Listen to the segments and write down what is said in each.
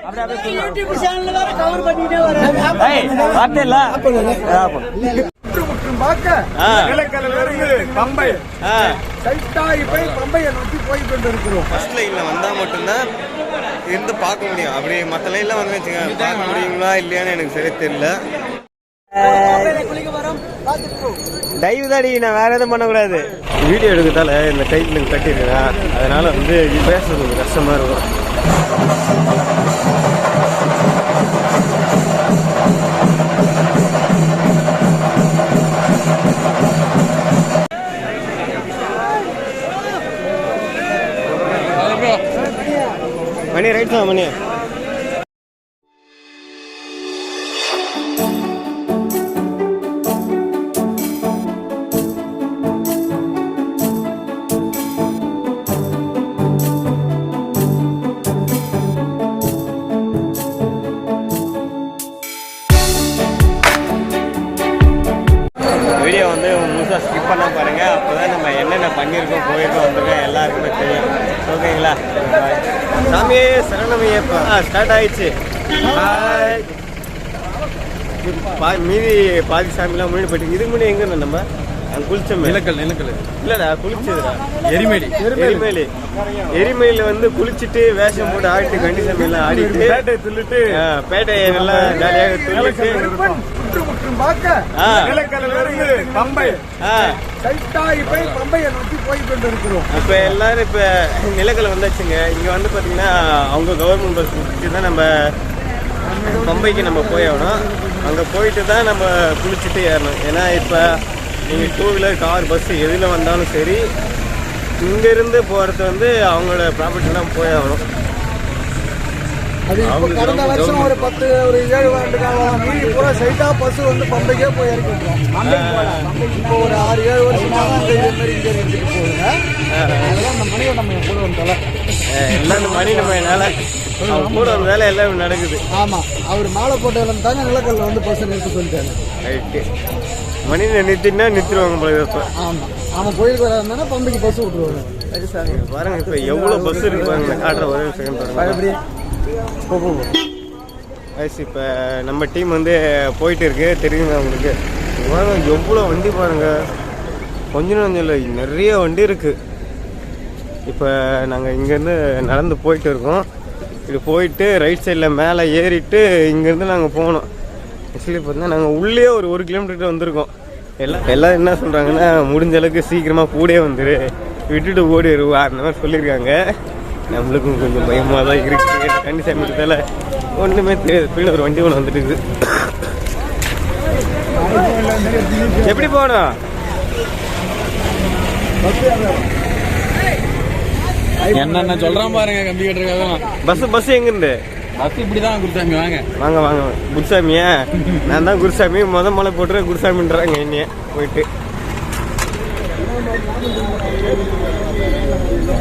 YouTube சேனல்ல வேற cover பண்ணிட்டே வரேன் பார்த்தே இல்ல. நிலக்கலிலிருந்து பம்பை. சைட்டாகி போய் பம்பையை நோக்கி போய் கொண்டிருக்கிறோம். ஃபர்ஸ்ட் லைன்ல வந்தா மட்டும்தான் இருந்து பார்க்க முடியும். அப்படி மற்ற லைன்ல வந்து வச்சுங்க பார்க்க முடியுங்களா இல்லையான்னு எனக்கு சரியா தெரியல. தாடி நான் வேற எதுவும் பண்ணக்கூடாது. வீடியோ எடுக்கிறதால இந்த டைட்டில் கட்டியிருக்கேன் அதனால வந்து பேசுறது கொஞ்சம் கஷ்டமா இருக்கும். மணி ரைட் தான் ஸ்டார்ட் ஆயிடுச்சு பா மீதி பாதி சாமிலாம் முன்னாடி போயிட்டு இதுக்கு முன்னாடி எங்க நம்ம அங்கே குளிச்சோம் நிலக்கல் நிலக்கல் இல்லடா குளிச்சதுடா எரிமேலி எரிமேலி எரிமேலியில் வந்து குளிச்சுட்டு வேஷம் போட்டு ஆடிட்டு கண்டிஷன் எல்லாம் ஆடிட்டு பேட்டை துள்ளிட்டு பேட்டையை நல்லா ஜாலியாக துள்ளிட்டு முற்றும் பார்க்க. ஆ. நிலக்கலிலிருந்து பம்பை ஆ. சைட்டாகி போய் பம்பையை நோக்கி போய் கொண்டிருக்கிறோம். இப்போ எல்லாரும் இப்போ நிலக்கல் வந்தாச்சுங்க. இங்கே வந்து பார்த்தீங்கன்னா அவங்க கவர்மெண்ட் பஸ் பிடிச்சி தான் நம்ம பம்பைக்கு நம்ம போய் ஆகணும். அங்கே போயிட்டு தான் நம்ம குளிச்சுட்டு ஏறணும். ஏன்னா இப்போ நீங்கள் டூ வீலர் கார் பஸ் எதில் வந்தாலும் சரி இங்கேருந்து போகிறது வந்து அவங்களோட ப்ராப்பர்ட்டி தான் போய் ஆகணும். அது இப்போ கடந்த வருஷம் ஒரு பத்து ஒரு ஏழு ஆண்டு காலம் மீறி பூரா சைட்டா பஸ் வந்து பம்பைக்கே போய் இறக்கி விட்டுரும் இப்போ ஒரு ஆறு ஏழு வருஷமா அந்த இதே மாதிரி இங்கே இருந்துட்டு போகுங்க அதெல்லாம் அந்த மணியை நம்ம கூட வந்தால எல்லாம் இந்த மணி நம்ம என்னால் கூட வந்ததால எல்லாம் நடக்குது. ஆமா. அவர் மாலை போட்டதுல தாங்க நிலக்கல்ல வந்து பஸ் நிறுத்த சொல்லிட்டாரு. ரைட்டு. மணி நிறுத்தினா நிறுத்திடுவாங்க போல இப்போ ஆமா. அவன் கோயிலுக்கு வராதுன்னா பம்பைக்கு பஸ் விட்டுருவாங்க சரி சார் பாருங்க இப்போ எவ்வளோ பஸ் இருக்கு பாருங்க காட்டுற ஒரே செகண்ட் பாருங்க. போ இப்போ நம்ம டீம் வந்து போயிட்டு இருக்கு தெரியுங்க உங்களுக்கு? பாருங்க எவ்வளோ வண்டி பாருங்கள் கொஞ்சம் கொஞ்சம் இல்லை. நிறைய வண்டி இருக்குது இப்போ நாங்கள் இங்கேருந்து நடந்து போயிட்டு இருக்கோம். இது போயிட்டு ரைட் சைடில் மேலே ஏறிட்டு இங்கேருந்து நாங்கள் போனோம் ஆக்சுவலி பார்த்தீங்கன்னா நாங்கள் உள்ளே ஒரு ஒரு கிலோமீட்டர் வந்திருக்கோம். எல்லாம் எல்லாம் என்ன சொல்கிறாங்கன்னா முடிஞ்ச அளவுக்கு சீக்கிரமாக கூடயே வந்துரு. விட்டுட்டு ஓடிடுவா அந்த மாதிரி சொல்லியிருக்காங்க. நம்மளுக்கும் கொஞ்சம் பயமாக தான் இருக்கு. கண்டி சமயத்தில் ஒன்றுமே தெரியாது. பின்னாடி ஒரு வண்டி ஒன்று வந்துட்டு இருக்குது எப்படி போகணும்? என்னென்ன சொல்றான் பாருங்க கம்பி கட்டுறதுக்காக பஸ் பஸ் எங்கேருந்து? பஸ் இப்படிதான் குருசாமி வாங்க. வாங்க வாங்க குருசாமியா? நான் தான் குருசாமி. முத மலை போட்டுற குருசாமின்றாங்க என்னைய. போயிட்டு.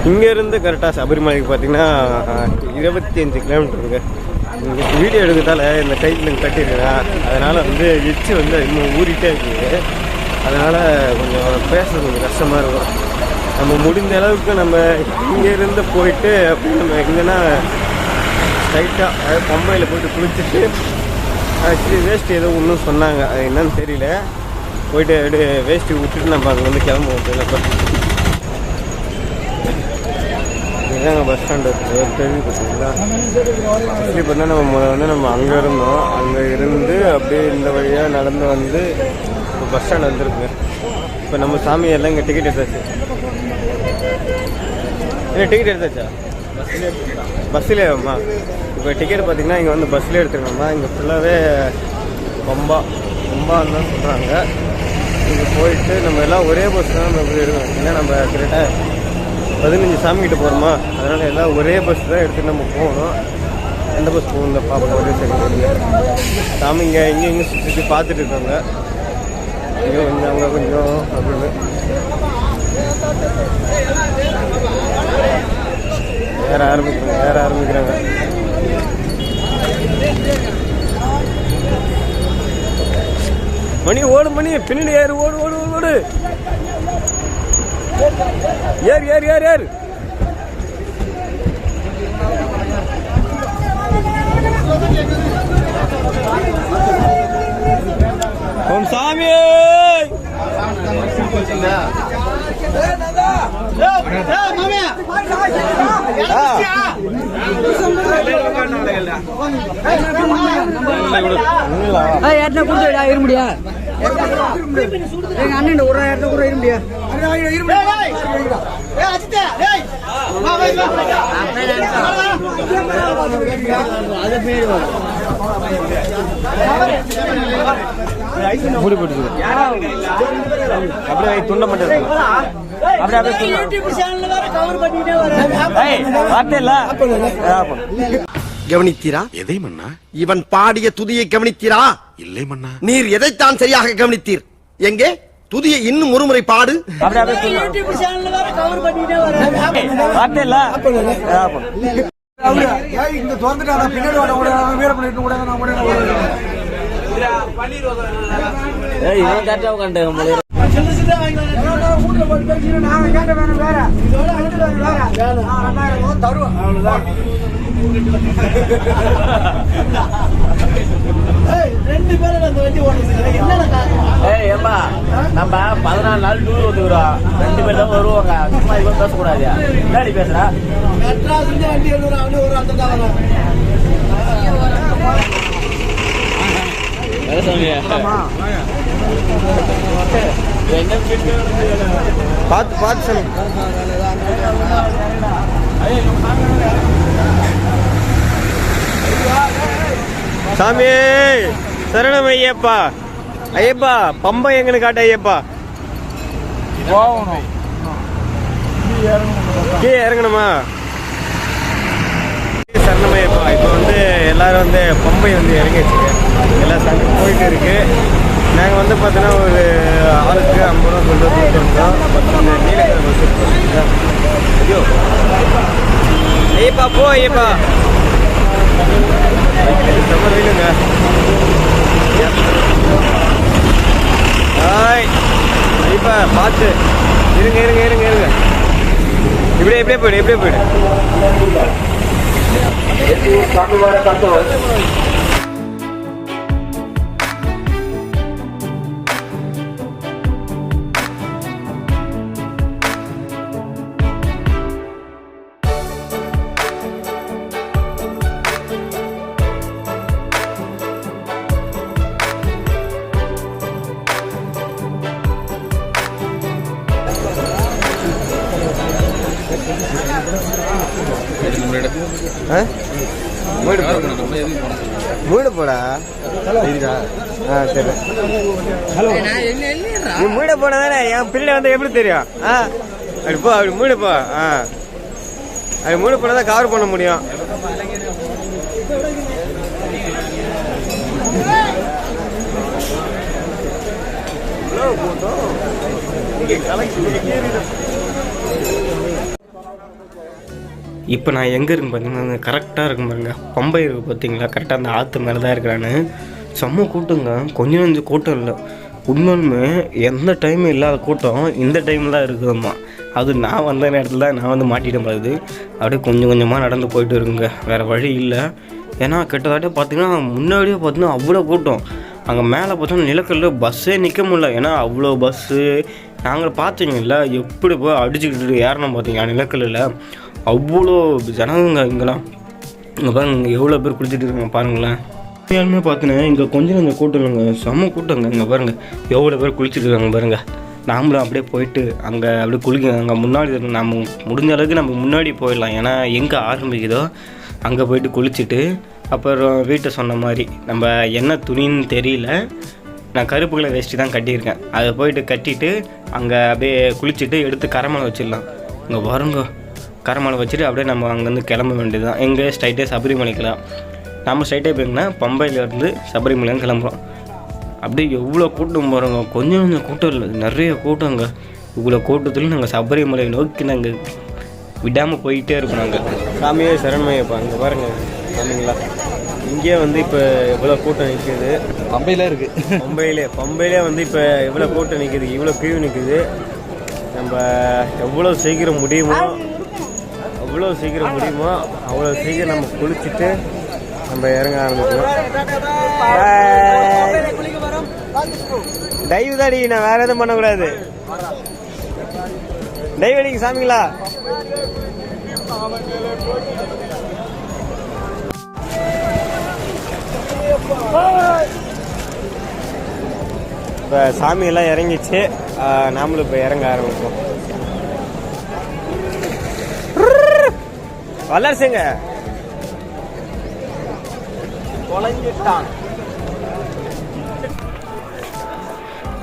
இங்கேருந்து கரெக்டாக சபரிமலைக்கு பார்த்தீங்கன்னா இருபத்தி அஞ்சு கிலோமீட்டர் இங்கே வீடியோ எடுக்கிறதால இந்த டைட்டில் கட்டியிருக்கேன் அதனால் வந்து எச்சு வந்து இன்னும் ஊறிட்டே இருக்குது. அதனால் கொஞ்சம் பேசுறது கொஞ்சம் கஷ்டமாக இருக்கும். நம்ம முடிஞ்ச அளவுக்கு நம்ம இங்கேருந்து போயிட்டு அப்படி நம்ம எங்கன்னா ஸ்ட்ரைட்டாக அதாவது பம்பையில் போயிட்டு குளிச்சுட்டு ஆக்சுவலி வேஸ்ட் ஏதோ ஒன்றும் சொன்னாங்க. அது என்னன்னு தெரியல. போயிட்டு அப்படியே வேஸ்ட்டு விட்டுட்டு நம்ம அங்கே வந்து கிளம்புவோம். இப்போ இதுதாங்க பஸ் ஸ்டாண்டு கேள்விப்பட்டீங்களா ஆக்சுவலி பார்த்தா நம்ம முதல்ல வந்து நம்ம அங்கே இருந்தோம். அங்கே இருந்து அப்படியே இந்த வழியாக நடந்து வந்து இப்போ பஸ் ஸ்டாண்ட் வந்துருக்குங்க இப்போ நம்ம சாமி எல்லாம் இங்கே டிக்கெட் எடுத்தாச்சு. இல்லை டிக்கெட் எடுத்தாச்சா? பஸ்லேயே அம்மா இப்போ டிக்கெட் பார்த்தீங்கன்னா இங்கே வந்து பஸ்ஸில் எடுத்துருக்கோம்மா இங்கே ஃபுல்லாகவே பம்பா. கும்பான்னு தான் சொல்கிறாங்க இங்கே போயிட்டு நம்ம எல்லாம் ஒரே பஸ் தான் நம்ம இப்படி இருக்கோம் ஏன்னா நம்ம கரெக்டாக பதினஞ்சு சாமிக்கிட்ட போகிறோமா அதனால் எல்லாம் ஒரே பஸ் தான் எடுத்துகிட்டு நம்ம போகணும். எந்த பஸ் போகணும். இந்த பாப்பா ஒரே சரி சாமி இங்கே இங்கே இங்கே சுற்றி சுற்றி பார்த்துட்டு இருக்காங்க. இங்கே கொஞ்சம் அங்கே கொஞ்சம் அப்படின்னு. ஏற ஆரம்பிக்கிறாங்க ஏற ஆரம்பிக்கிறாங்க. மணி ஓடு மணி பின்னாடி ஏறு ஓடு ஓடு ஓடு ஓடு ஏறு ஏறு ஏறு ஏறு ஓம் சாமி இருமுடியா எங்க அண்ணன் ஒரு ஏட்டா கூட இருமுடியா மூடி போட்டு அப்படியே துண்ட மட்டும் இருக்கு. அப்படியே அப்படியே துண்ட யூடியூப் சேனல்ல வேற கவர் பண்ணிட்டே வரேன் ஏய், வார்த்தை இல்ல ஆ, போடு. கவனித்தீரா எதை மன்னா இவன் பாடிய துதியை கவனித்தீரா இல்லை மன்னா. நீர் எதைத்தான் சரியாக கவனித்தீர்? எங்கே? துதியை இன்னும் ஒருமுறை பாடு. அப்படியே ரெண்டு பேரும் அந்த வண்டி ஓட்டுறதுக்கு என்னடா காரணம்? ஏய் ஏம்பா நம்ம பதினாலு நாள் டூர் வந்துக்கிறோம் ரெண்டு பேர் தான் வருவாங்க. சும்மா மாதிரி பேசக்கூடாது. என்னடி பேசுற? மெட்ராஸ்ல இருந்து வண்டி எழுதுறான் அவனே ஒரு அந்த தான் வரான். பார்த்து பார்த்து சாமி! சரணம் ஐயப்பா ஐயப்பா பம்பை எங்கன்னு காட்ட ஐயப்பா. கீழே இறங்கணுமா? சரணம் ஐயப்பா இப்போ வந்து எல்லாரும் வந்து பம்பை வந்து இறங்கிடுச்சு எல்லா சங்கம் போயிட்டு இருக்கு. நாங்கள் வந்து பார்த்தோன்னா ஒரு ஆளுக்கு ஐம்பது ரூபா கொண்டு வந்து கொடுத்துருந்தோம் பட் நீலகிரி பஸ் ஐயோ. ஐயப்பா போ ஐயப்பா. செம்ம வீடுங்க ஹாய் பார்த்து. இருங்க இருங்க இருங்க இருங்க. இப்படியே இப்படியே போயிடு இப்படியே போயிடு. நீ மூட போனதானே? என் பிள்ளை வந்து எப்படி தெரியும்? ஆ. அப்படி போ அப்படி மூடு போ. ஆ. அப்படி மூடு போனால் தான் கவர் பண்ண முடியும். இப்போ நான் எங்கே இருக்குன்னு பார்த்தீங்கன்னா கரெக்டாக இருக்கும் பாருங்க. பம்பை இருக்கு பார்த்தீங்களா கரெக்டாக அந்த ஆற்று மேலே தான் இருக்கிறான்னு செம்ம கூட்டங்க. கொஞ்சம் கொஞ்சம் கூட்டம் இல்லை. உண்மையுமே எந்த டைம் இல்லாத கூட்டம் இந்த டைமில் தான் இருக்குதும்மா. அது நான் வந்த நேரத்தில் தான் நான் வந்து மாட்டிட்ட மாதிரி அப்படியே கொஞ்சம் கொஞ்சமாக நடந்து போயிட்டு இருக்குங்க. வேறு வழி இல்லை. ஏன்னா கிட்டத்தட்ட பார்த்தீங்கன்னா முன்னாடியே பார்த்தீங்கன்னா அவ்வளோ கூட்டம். அங்கே மேலே பார்த்தோன்னா நிலக்கல்ல பஸ்ஸே நிற்க முடியல. ஏன்னா அவ்வளோ பஸ்ஸு நாங்கள் பார்த்தீங்கல்ல எப்படி போய் அடிச்சுக்கிட்டு ஏறணும் பார்த்தீங்க நிலக்கல்லில் அவ்வளோ ஜனங்க இங்கெல்லாம். இங்கே பாருங்க இங்கே எவ்வளோ பேர் குளிச்சுட்டு இருக்காங்க பாருங்களேன். உண்மையாலுமே பார்த்தீங்கன்னா இங்கே கொஞ்சம் கொஞ்சம் கூட்டம் இல்லைங்க செம்ம கூட்டங்க. இங்கே பாருங்க எவ்வளோ பேர் குளிச்சுட்டு இருக்காங்க நாமளும் அப்படியே போயிட்டு அங்கே அப்படியே குளிக்க அங்கே முன்னாடி நம்ம முடிஞ்ச அளவுக்கு நம்ம முன்னாடி போயிடலாம். ஏன்னா எங்கே ஆரம்பிக்குதோ அங்கே போயிட்டு குளிச்சுட்டு அப்புறம் வீட்டை சொன்ன மாதிரி நம்ம என்ன துணின்னு தெரியல. நான் கருப்பு கலர் வேஷ்டி தான் கட்டியிருக்கேன். அதை போயிட்டு கட்டிட்டு அங்கே அப்படியே குளிச்சுட்டு எடுத்து கரமலை வச்சிடலாம். இங்கே வருங்க கரமலை வச்சுட்டு அப்படியே நம்ம அங்கேருந்து கிளம்ப வேண்டியது தான் எங்கே ஸ்ட்ரைட்டே சபரிமலைக்கலாம் நம்ம ஸ்ட்ரைட்டே போயிருந்தா பம்பையிலேருந்து சபரிமலைன்னு கிளம்புறோம். அப்படியே எவ்வளோ கூட்டம் போகிறோங்க கொஞ்சம் கொஞ்சம் கூட்டம் இல்லை. நிறைய கூட்டங்க இவ்வளோ கூட்டத்தில் நாங்கள் சபரிமலை நோக்கி நாங்கள் விடாமல் போயிட்டே இருக்கோம் நாங்கள் சாமியே சரணமையப்பா இங்கே பாருங்க. சாமிங்களா இங்கே வந்து இப்போ எவ்வளோ கூட்டம் நிற்கிது பம்பையில இருக்கு. பம்பையிலே பம்பையிலே வந்து இப்போ எவ்வளோ கூட்டம் நிற்குது இவ்வளோ கியூ நிற்குது நம்ம எவ்வளோ சீக்கிரம் முடியுமோ அவ்வளோ சீக்கிரம் முடியுமோ அவ்வளோ சீக்கிரம் நம்ம குளிச்சுட்டு நம்ம இறங்க ஆரம்பிச்சிடும் தயவு தாடி நான் வேற எதுவும் பண்ணக்கூடாது. டைவ் அடிங்க சாமிங்களா? இப்போ சாமியெல்லாம் இறங்கிச்சு. நாமளும் இப்போ இறங்க ஆரம்பிப்போம். வளர்ச்சுங்க தொலைஞ்சிட்டான்.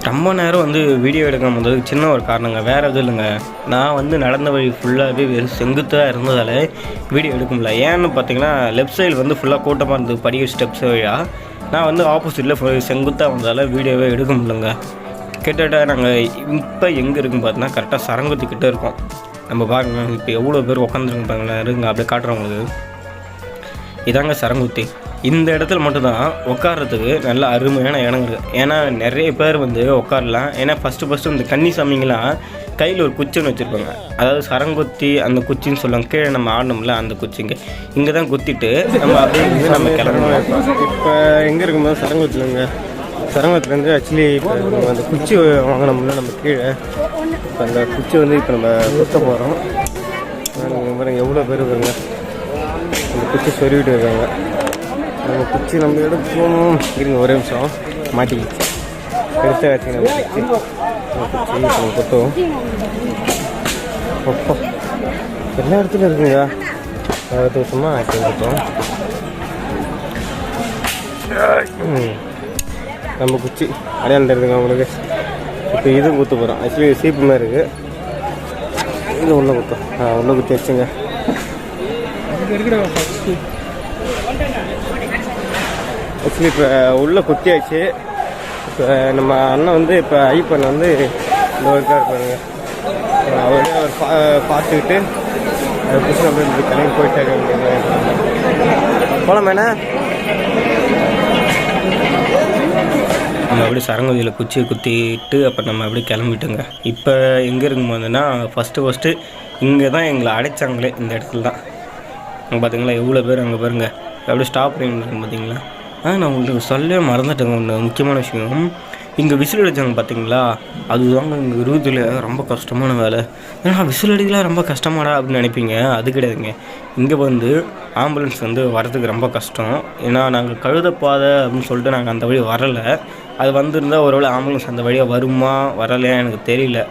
ரொம்ப நேரம் வந்து வீடியோ எடுக்க முடியாது சின்ன ஒரு காரணங்க. வேறு எதுவும் இல்லைங்க. நான் வந்து நடந்த வழி ஃபுல்லாகவே வெறும் செங்குத்தாக இருந்ததால் வீடியோ எடுக்க முடியல. ஏன்னு பார்த்தீங்கன்னா லெஃப்ட் சைடு வந்து ஃபுல்லாக கூட்டமாக இருந்தது படிக்க ஸ்டெப்ஸ் வழியாக நான் வந்து ஆப்போசிட்டில் செங்குத்தாக வந்ததால் வீடியோவே எடுக்க முடியலங்க. கிட்டத்தட்ட நாங்கள் இப்போ எங்கே இருக்குன்னு பார்த்தீங்கன்னா கரெக்டாக சரங்கத்து இருக்கோம். நம்ம பாருங்க இப்போ எவ்வளோ பேர் உட்காந்துருங்க பாருங்களேன். இருங்க அப்படியே காட்டுறவங்களுக்கு இதாங்க சரங்குத்தி. இந்த இடத்துல மட்டும்தான் உட்கார்றதுக்கு நல்ல அருமையான இடம் இருக்குது ஏன்னா நிறைய பேர் வந்து உட்காரலாம். ஏன்னா ஃபஸ்ட்டு ஃபஸ்ட்டு இந்த கன்னி சாமிங்கெல்லாம் கையில் ஒரு குச்சின்னு வச்சுருப்பாங்க. அதாவது சரங்குத்தி அந்த குச்சின்னு சொல்லுவாங்க. கீழே நம்ம ஆடணும்ல அந்த குச்சிங்க. இங்கே தான் குத்திட்டு நம்ம அப்படியே நம்ம கிளம்பணும். இப்போ எங்கே இருக்கும்போது சரங்குத்திலங்க? சரங்கத்துலேருந்து ஆக்சுவலி இப்போ நம்ம அந்த குச்சி வாங்கினோம்ல நம்ம கீழே. இப்போ அந்த குச்சி வந்து இப்போ நம்ம குத்த போகிறோம் பாருங்க எவ்வளோ பேர் இருக்காங்க. அந்த குச்சி சொருவிட்டு இருக்காங்க. நம்ம குச்சி நம்ம எடுக்கணும் இருங்க ஒரே நிமிஷம். மாட்டிக்கிச்சு எடுத்து வச்சு நம்ம குச்சி. நம்ம எல்லா இடத்துலையும் இருக்குங்க அது சும்மா ஆக்கி கொடுத்தோம் நம்ம குச்சி அடையாளம் தெரியுதுங்க அவங்களுக்கு இப்போ இது குத்து போகிறோம் ஆக்சுவலி சீப்பு மாதிரி இருக்குது இது உள்ள குத்தம் ஆ உள்ள குத்தி வச்சுங்க. ஆக்சுவலி இப்போ உள்ள குத்தியாச்சு. இப்போ நம்ம அண்ணன் வந்து இப்போ ஐப்பன் வந்து இந்த ஒர்க்காக இருப்பாருங்க அவரே அவர் பா பார்த்துக்கிட்டு அதை புதுசு நம்ம கிளம்பி போயிட்டாங்க போகலாம் நம்ம அப்படியே சரங்குதியில் குச்சியை குத்திட்டு அப்புறம் நம்ம அப்படியே கிளம்பிட்டோங்க. இப்போ எங்கே இருக்கும் போதுன்னா ஃபஸ்ட்டு ஃபஸ்ட்டு இங்கே தான் எங்களை அடைச்சாங்களே இந்த இடத்துல தான் அங்கே பார்த்தீங்களா எவ்வளோ பேர் அங்கே பாருங்க. அப்படியே ஸ்டாப் பண்ணிட்டு பார்த்தீங்களா ஆ நான் உங்களுக்கு சொல்லவே மறந்துட்டேங்க ஒன்று முக்கியமான விஷயம் இங்கே விசில் அடித்தாங்க பார்த்தீங்களா அதுதாங்க இங்கே இருபதுல ரொம்ப கஷ்டமான வேலை. ஏன்னா விசில் அடிக்கலாம் ரொம்ப கஷ்டமாடா அப்படின்னு நினைப்பீங்க. அது கிடையாதுங்க. இங்கே வந்து ஆம்புலன்ஸ் வந்து வரதுக்கு ரொம்ப கஷ்டம். ஏன்னா நாங்கள் கழுதப்பாதை பாதை அப்படின்னு சொல்லிட்டு நாங்கள் அந்த வழி வரலை. அது வந்திருந்தால் ஒருவேளை ஆம்புலன்ஸ் அந்த வழியாக வருமா வரலையா எனக்கு தெரியல.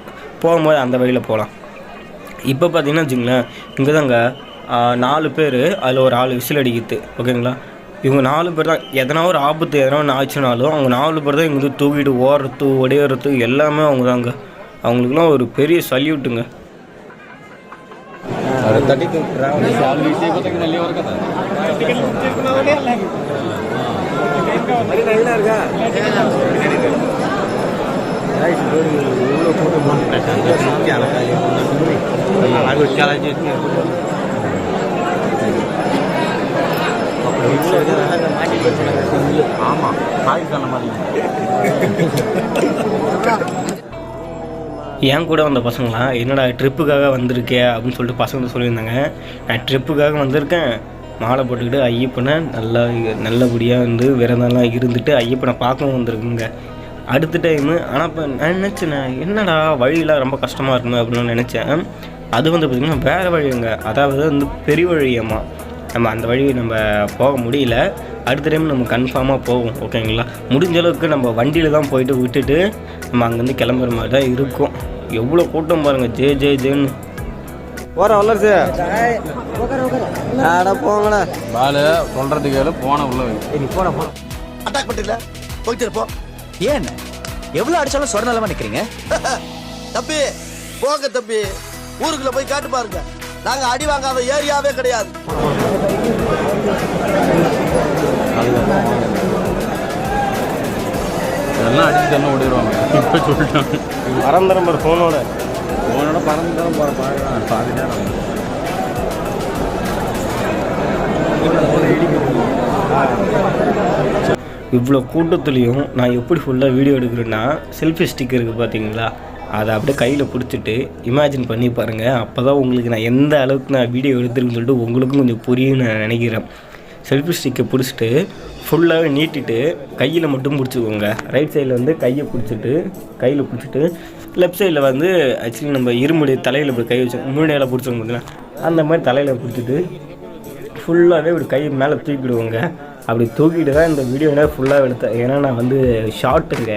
போகும்போது அந்த வழியில் போகலாம் இப்போ பார்த்தீங்கன்னா வச்சுங்களேன் இங்கே தாங்க நாலு பேர் அதில் ஒரு ஆள் விசில் அடிக்குது. ஓகேங்களா? இவங்க நாலு பேர் தான். எதனா ஒரு ஆபத்து எதனா ஒன்று ஆச்சுனாலும் அவங்க நாலு பேர் தான் இங்கே தூக்கிட்டு ஓடுறது ஒடையிறது எல்லாமே அவங்க தாங்க அவங்களுக்குலாம் ஒரு பெரிய சல்யூட்டுங்க. ஆமா. சாய் சொன்ன மாதிரி என் கூட வந்த பசங்களாம் என்னடா ட்ரிப்புக்காக வந்திருக்கே அப்படின்னு சொல்லிட்டு பசங்க சொல்லியிருந்தாங்க. நான் ட்ரிப்புக்காக வந்திருக்கேன். மாலை போட்டுக்கிட்டு ஐயப்பனை நல்லா நல்லபடியாக வந்து விரதம்லாம் இருந்துட்டு ஐயப்பனை பார்க்கவும் வந்திருக்குங்க. அடுத்த டைமு ஆனால் இப்போ நான் நினச்சேன் என்னடா வழியெல்லாம் ரொம்ப கஷ்டமாக இருக்குமே அப்படின்னு நினச்சேன். அது வந்து பார்த்திங்கன்னா வேறு வழிங்க. அதாவது வந்து பெரிய வழியம்மா நம்ம அந்த வழி நம்ம போக முடியல. அடுத்த டைம் நம்ம கன்ஃபார்மாக போவோம் ஓகேங்களா முடிஞ்ச அளவுக்கு நம்ம வண்டியில் தான் போயிட்டு விட்டுட்டு நம்ம அங்கேருந்து கிளம்புற மாதிரி தான் இருக்கும். எவ்வளோ கூட்டம் பாருங்கள் ஜே ஜே ஜேன்னு. போகிற வல்லரசு. ஆடா போங்கண்ணா. பாலு சொல்றதுக்கு கேளு போன உள்ள வை. அட்டாக் பண்ணில போயிட்டு இருப்போம் ஏன்? எவ்வளவு அடிச்சாலும் சொர நிலமா நிக்கிறீங்க? தம்பி போங்க தம்பி. ஊருக்குள்ள போய் காட்டு பாருங்க. நாங்க அடி வாங்காத ஏரியாவே கிடையாது. இதெல்லாம் அடிச்சு தண்ணி ஓடிடுவாங்க. இப்போ சொல்லிட்டாங்க. ஒரு ஃபோனோட போனோட பறந்து தான். போகிற பார்க்கலாம் பாதி நேரம். இவ்வளோ கூட்டத்துலேயும் நான் எப்படி ஃபுல்லாக வீடியோ எடுக்கிறேன்னா செல்ஃபி ஸ்டிக் இருக்குது பார்த்தீங்களா அதை அப்படியே கையில் பிடிச்சிட்டு இமேஜின் பண்ணி பாருங்கள் அப்போ தான் உங்களுக்கு நான் எந்த அளவுக்கு நான் வீடியோ எடுத்துருக்குன்னு சொல்லிட்டு உங்களுக்கும் கொஞ்சம் புரியும் நான் நினைக்கிறேன். செல்ஃபி ஸ்டிக்கை பிடிச்சிட்டு ஃபுல்லாகவே நீட்டிட்டு கையில் மட்டும் பிடிச்சிக்கோங்க. ரைட் சைடில் வந்து கையை பிடிச்சிட்டு கையில் பிடிச்சிட்டு லெஃப்ட் சைடில் வந்து ஆக்சுவலி நம்ம இருமுடி தலையில் இப்படி கை வச்சு முன்னாடியில் பிடிச்சோம் பார்த்தீங்கன்னா அந்த மாதிரி தலையில் பிடிச்சிட்டு ஃபுல்லாகவே இப்படி கை மேலே தூக்கிடுவோங்க. அப்படி தூக்கிட்டு தான் இந்த வீடியோவில் ஃபுல்லாக எடுத்தேன். ஏன்னா நான் வந்து ஷார்ட்டுங்க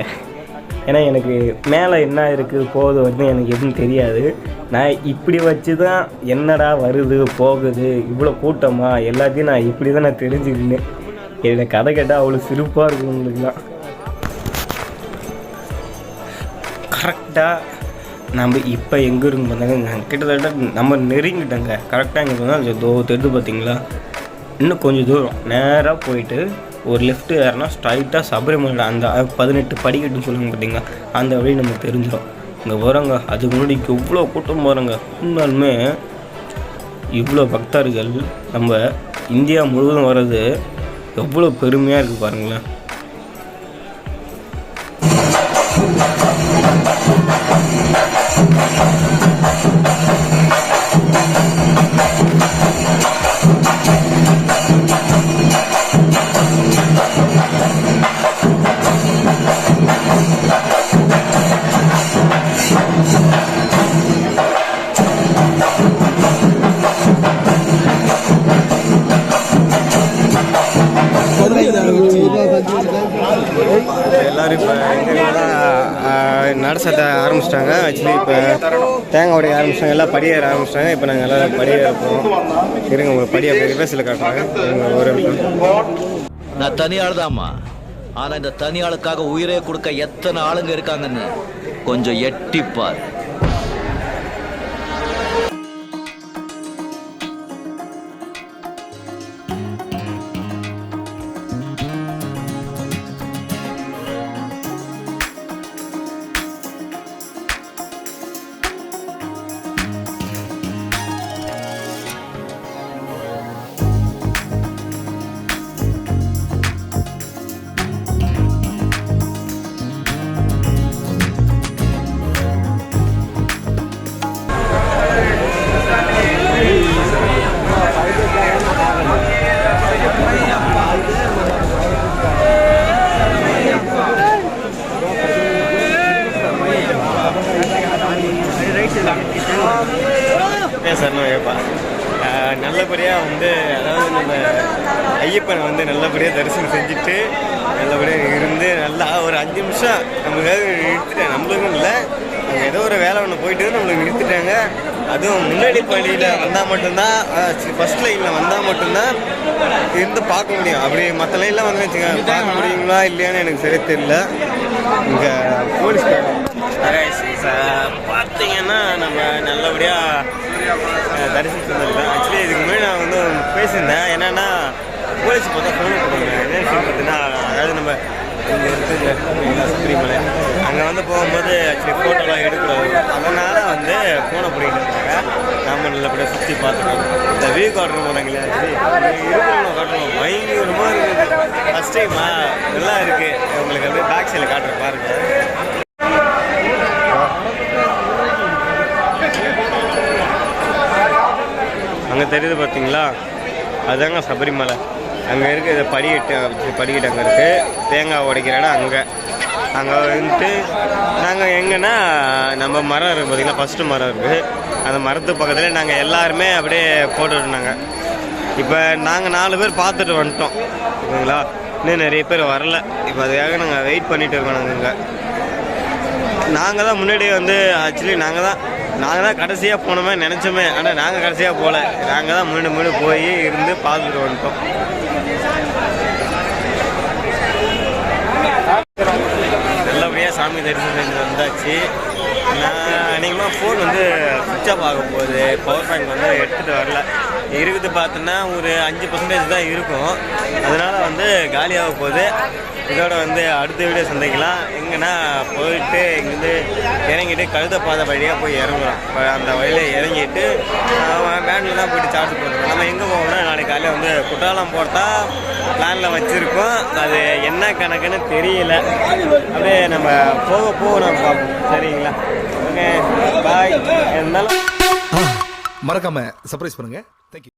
ஏன்னா எனக்கு மேலே என்ன இருக்குது போகுது வந்து எனக்கு எதுவும் தெரியாது. நான் இப்படி வச்சு தான் என்னடா வருது போகுது இவ்வளோ கூட்டமா? எல்லாத்தையும் நான் இப்படி தான் நான் தெரிஞ்சுக்கினேன் என்னோட கதை கேட்டால் அவ்வளோ சிறப்பாக இருக்கும் உங்களுக்குலாம் கரெக்டாக நம்ம இப்போ எங்கே இருக்கு பார்த்தாங்க கிட்டத்தட்ட நம்ம நெருங்கிட்டோங்க. கரெக்டாக இங்கே போனால் தோ தெரிஞ்சு பார்த்தீங்களா இன்னும் கொஞ்சம் தூரம். நேராக போயிட்டு ஒரு லெஃப்ட் ஏறினா ஸ்ட்ரைட்டாக சபரிமலை அந்த பதினெட்டு படிக்கட்டுன்னு சொல்லுவாங்க பார்த்தீங்களா அந்த வழி நமக்கு தெரிஞ்சிடும் இங்கே வரோங்க அதுக்கு முன்னாடி எவ்வளோ கூட்டம் போகிறோங்க உண்மையாலுமே இவ்வளோ பக்தர்கள் நம்ம இந்தியா முழுவதும் வர்றது எவ்வளோ பெருமையாக இருக்குது பாருங்களேன். தேங்காய் எல்லாம் படியேற ஆரம்பிச்சிட்டாங்க இப்போ நாங்கள் எல்லோரும் படியேற போகிறோம் இருங்க உங்கள் படியை ரிவர்ஸில் காட்டுறாங்க ஒரு நான் தனியாள் தாம்மா ஆனால் இந்த தனியாளுக்காக உயிரே கொடுக்க எத்தனை ஆளுங்க இருக்காங்கன்னு கொஞ்சம் எட்டிப்பார் வந்தால் மட்டும்தான் ஃபர்ஸ்ட் லைனில் வந்தால் மட்டும்தான் இருந்து பார்க்க முடியும். அப்படி மற்ற லைன்லாம் வந்து வச்சுங்க பார்க்க முடியுங்களா இல்லையான்னு எனக்கு சரியா தெரியல. இங்கே போலீஸ் பார்த்தீங்கன்னா நம்ம நல்லபடியாக செஞ்சிருக்கேன் ஆக்சுவலி இதுக்கு முன்னாடி நான் வந்து பேசியிருந்தேன். என்னென்னா போலீஸ் பார்த்தா ஃபோன் கொடுங்க என்ன விஷயம் பார்த்தீங்கன்னா அதாவது நம்ம இங்கே இருக்குது சுப்ரீமலை அங்கே வந்து போகும்போது ஆக்சுவலி ஃபோட்டோலாம் எடுக்கூடாது அதனால் வந்து ஃபோனை பிடிக்கிட்டு இருக்காங்க. நாம நல்லபடியாக சுற்றி பார்த்துட்டோம் இந்த வியூ காட்டுறோம் போகிறாங்களே இருக்கிறவங்க காட்டணும். பயங்கரமாக இருக்குது ஃபஸ்ட் டைமா நல்லா இருக்குது உங்களுக்கு வந்து பேக் சைடில் காட்டுற பாருங்கள் அங்கே தெரியுது பார்த்தீங்களா அதுதாங்க சபரிமலை. அங்கே இருக்குது இதை படிக்கட்டு படிக்கட்டு அங்கே இருக்குது தேங்காய் உடைக்கிற இடம் அங்கே. அங்கே வந்துட்டு நாங்கள் எங்கன்னா நம்ம மரம் இருக்குது பார்த்திங்கன்னா ஃபஸ்ட்டு மரம் இருக்குது அந்த மரத்து பக்கத்தில் நாங்கள் எல்லாருமே அப்படியே போட்டுருந்தாங்க இப்போ நாங்கள் நாலு பேர் பார்த்துட்டு வந்துட்டோம். ஓகேங்களா இன்னும் நிறைய பேர் வரல. இப்போ அதுக்காக நாங்கள் வெயிட் பண்ணிட்டு இருக்கோம் நாங்கள் இங்கே. நாங்கள் தான் முன்னாடி வந்து ஆக்சுவலி நாங்கள் தான் நாங்கள் தான் கடைசியாக போனோமே நினச்சோமே. ஆனால் நாங்கள் கடைசியாக போகல நாங்கள் தான் முன்னாடி முன்னாடி போய் இருந்து பார்த்துட்டு வந்துட்டோம். நல்லபடியாக சாமி தரிசனம் செஞ்சு வந்தாச்சு நான் அநேகமாக ஃபோன் வந்து சுவிட்ச் ஆஃப் ஆக பவர் பேங்க் வந்து எடுத்துகிட்டு வரல. இருக்குது பார்த்தோன்னா ஒரு அஞ்சு பர்சன்டேஜ் தான் இருக்கும். அதனால் வந்து காலியாக போகுது. இதோட வந்து அடுத்த வீடியோ சந்திக்கலாம். எங்கன்னா போயிட்டு இங்கேருந்து இறங்கிட்டு கழுத பாதை வழியாக போய் இறங்குறோம் இப்போ அந்த வழியில் இறங்கிட்டு வேனில் தான் போயிட்டு சார்ஜ் போடுறோம் நம்ம எங்கே போவோம்னா நாளைக்கு காலையில் வந்து குற்றாலம் போட்டால் பிளானில் வச்சுருக்கோம். அது என்ன கணக்குன்னு தெரியல. அப்படியே நம்ம போக போக நம்ம பார்ப்போம். சரிங்களா? ஓகே பாய் இருந்தாலும் மறக்காம சர்ப்ரைஸ் பண்ணுங்க. தேங்க்யூ